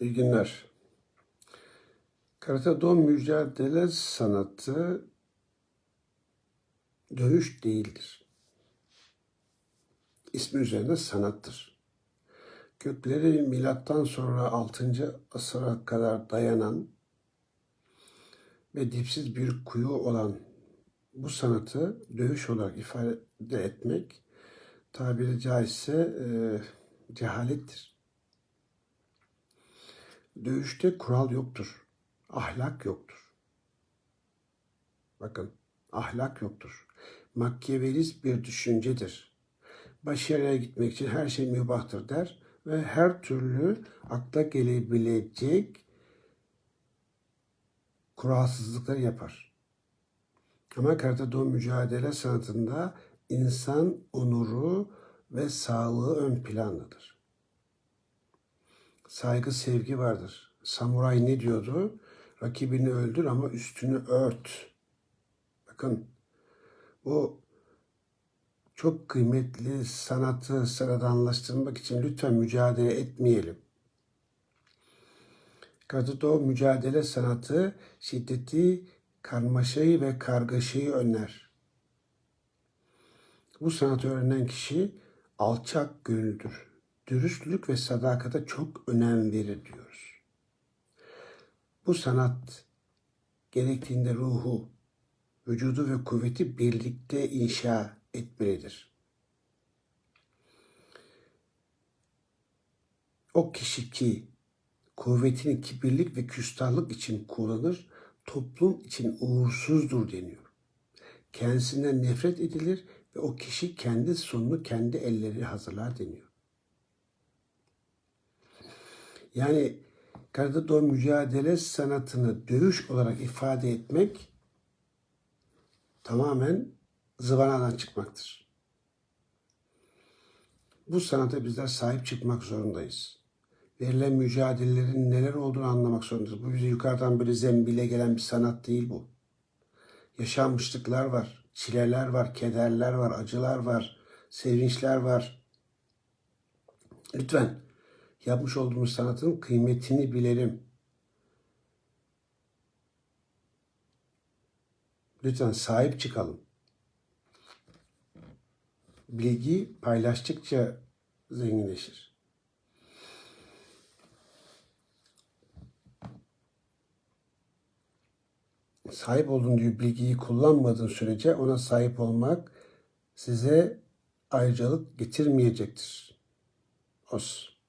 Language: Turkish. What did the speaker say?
İyi günler. Karate Do mücadele sanatı dövüş değildir. İsmi üzerinde sanattır. Kökleri milattan sonra 6. asıra kadar dayanan ve dipsiz bir kuyu olan bu sanatı dövüş olarak ifade etmek tabiri caizse e, cehalettir. Dövüşte kural yoktur. Ahlak yoktur. Bakın, ahlak yoktur. Makyavelist bir düşüncedir. Başarıya gitmek için her şey mübahtır der ve her türlü akla gelebilecek kuralsızlıklar yapar. Ama karate do mücadele sanatında insan onuru ve sağlığı ön plandadır saygı, sevgi vardır. Samuray ne diyordu? Rakibini öldür ama üstünü ört. Bakın bu çok kıymetli sanatı sıradanlaştırmak için lütfen mücadele etmeyelim. Kadıdo mücadele sanatı şiddeti, karmaşayı ve kargaşayı önler. Bu sanatı öğrenen kişi alçak gönüldür dürüstlük ve sadakata çok önem verir diyoruz. Bu sanat gerektiğinde ruhu, vücudu ve kuvveti birlikte inşa etmelidir. O kişi ki kuvvetini kibirlik ve küstahlık için kullanır, toplum için uğursuzdur deniyor. Kendisinden nefret edilir ve o kişi kendi sonunu kendi elleri hazırlar deniyor. Yani karate mücadele sanatını dövüş olarak ifade etmek tamamen zıvanadan çıkmaktır. Bu sanata bizler sahip çıkmak zorundayız. Verilen mücadelelerin neler olduğunu anlamak zorundayız. Bu bize yukarıdan böyle zembile gelen bir sanat değil bu. Yaşanmışlıklar var, çileler var, kederler var, acılar var, sevinçler var. Lütfen yapmış olduğumuz sanatın kıymetini bilelim. Lütfen sahip çıkalım. Bilgi paylaştıkça zenginleşir. Sahip olduğun bilgiyi kullanmadığın sürece ona sahip olmak size ayrıcalık getirmeyecektir. Os.